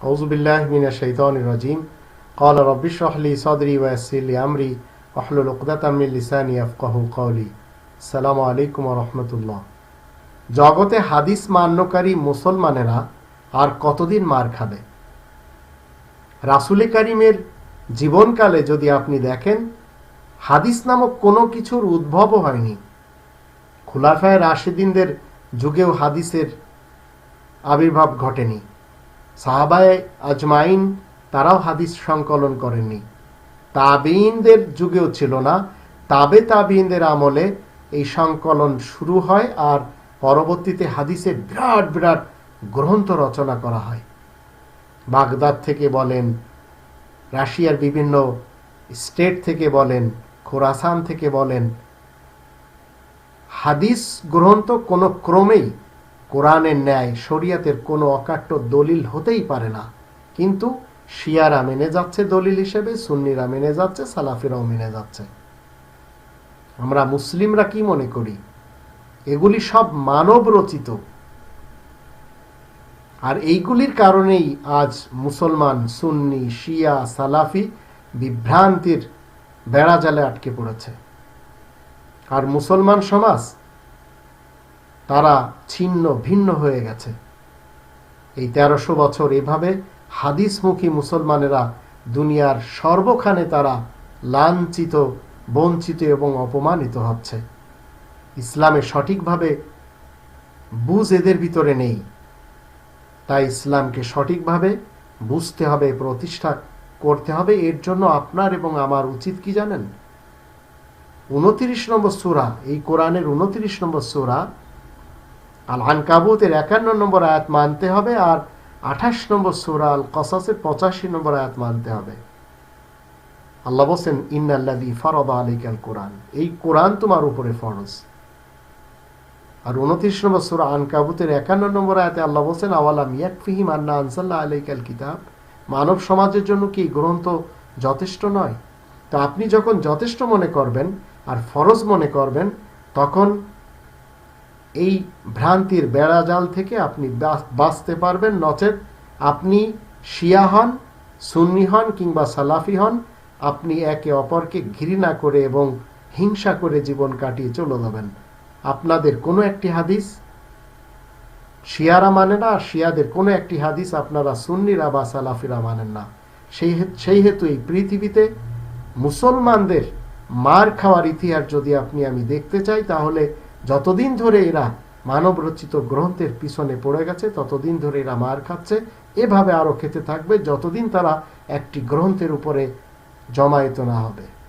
أعوذ بالله من الشيطان الرجيم قال رب اشرح لي صدري ويسر لي أمري واحلل عقدة من لساني يفقهوا قولي السلام عليكم ورحمة الله জগতে হাদিস মান্যকারী মুসলমানেরা আর কতদিন মার খাবে রাসুলে কারিমের জীবনকালে যদি আপনি দেখেন হাদিস নামক কোনো কিছুর উদ্ভবও হয়নি খুলাফায় রাশেদিনদের যুগেও হাদিসের আবির্ভাব ঘটেনি সাহাবায় আজমাইন তারাও হাদিস সংকলন করেননি। তাবিনদের যুগেও ছিল না। তাবে তাবিনদের আমলে এই সংকলন শুরু হয় আর পরবর্তীতে হাদিসের বিরাট বিরাট গ্রন্থ রচনা করা হয়। বাগদাদ থেকে বলেন, রাশিয়ার বিভিন্ন স্টেট থেকে বলেন, খোরাসান থেকে বলেন, হাদিস গ্রন্থ কোনো ক্রমেই কোরআনের ন্যায় শরিয়াতের কোনো অকাট্য দলিল হতেই পারে না। কিন্তু শিয়ারা মেনে যাচ্ছে দলিল হিসেবে, সুন্নিরা মেনে যাচ্ছে, সালাফিরাও মেনে যাচ্ছে। আমরা মুসলিমরা কি মনে করি? এগুলি সব মানব রচিত আর এইগুলির কারণেই আজ মুসলমান, সুন্নি, শিয়া, সালাফি বিভ্রান্তির বেড়াজালে আটকে পড়েছে। আর মুসলমান সমাজ তারা ছিন্ন, ভিন্ন হয়ে গেছে। এই তেরোশো বছর এভাবে হাদিসমুখী মুসলমানেরা দুনিয়ার সর্বখানে তারা লাঞ্ছিত, বঞ্চিত এবং অপমানিত হচ্ছে। ইসলামে সঠিকভাবে বুঝ এদের ভিতরে নেই। তাই ইসলামকে সঠিকভাবে বুঝতে হবে, প্রতিষ্ঠা করতে হবে। এর জন্য আপনার এবং আমার উচিত কি জানেন? উনত্রিশ নম্বর সুরা, এই কোরআনের উনত্রিশ নম্বর সুরা আল আনকাবুতের একান্ন নম্বর আয়াত মানতে হবে আর আঠাশ নম্বর সুরা আল কসাসের পঁচাশি নম্বর আয়াত মানতে হবে। আল্লাহ বলছেন ইন্নাল্লাদি ফরদা আলিকাল কোরআন। এই কোরআন তোমার উপরে ফরজ। আর উনত্রিশ নম্বর সুরা আনকাবুতের একান্ন নম্বর আয়াতে আল্লাহ বলছেন, আওয়ালাম ইয়াকফিহিম আন্না আনসাল্লাহ আলাইকাল কিতাব? মানব সমাজের জন্য কি গ্রন্থ যথেষ্ট নয়? তো আপনি যখন যথেষ্ট মনে করবেন আর ফরজ মনে করবেন, তখন এই ভ্রান্তির বেড়াজাল থেকে আপনি বাঁচতে পারবেন। নচেত আপনি শিয়া হন, সুন্নি হন কিংবা সালাফি হন, আপনি একে অপরকে ঘৃণা করে এবং হিংসা করে জীবন কাটিয়ে চলে যাবেন। আপনাদের কোনো একটি হাদিস শিয়ারা মানে না শিয়াদের কোনো একটি হাদিস আপনারা সুন্নিরা বা সালাফিরা মানেন না। সেই সেই হেতু এই পৃথিবীতে মুসলমানদের মার খাওয়ার ইতিহাস যদি আপনি আমি দেখতে চাই, তাহলে যতদিন ধরে এরা মানব রচিত গ্রন্থের পিছনে পড়ে গেছে, ততদিন ধরে এরা মার খাচ্ছে। এভাবে আরও খেতে থাকবে, যতদিন তারা একটি গ্রন্থের উপরে জমায়েত না হবে।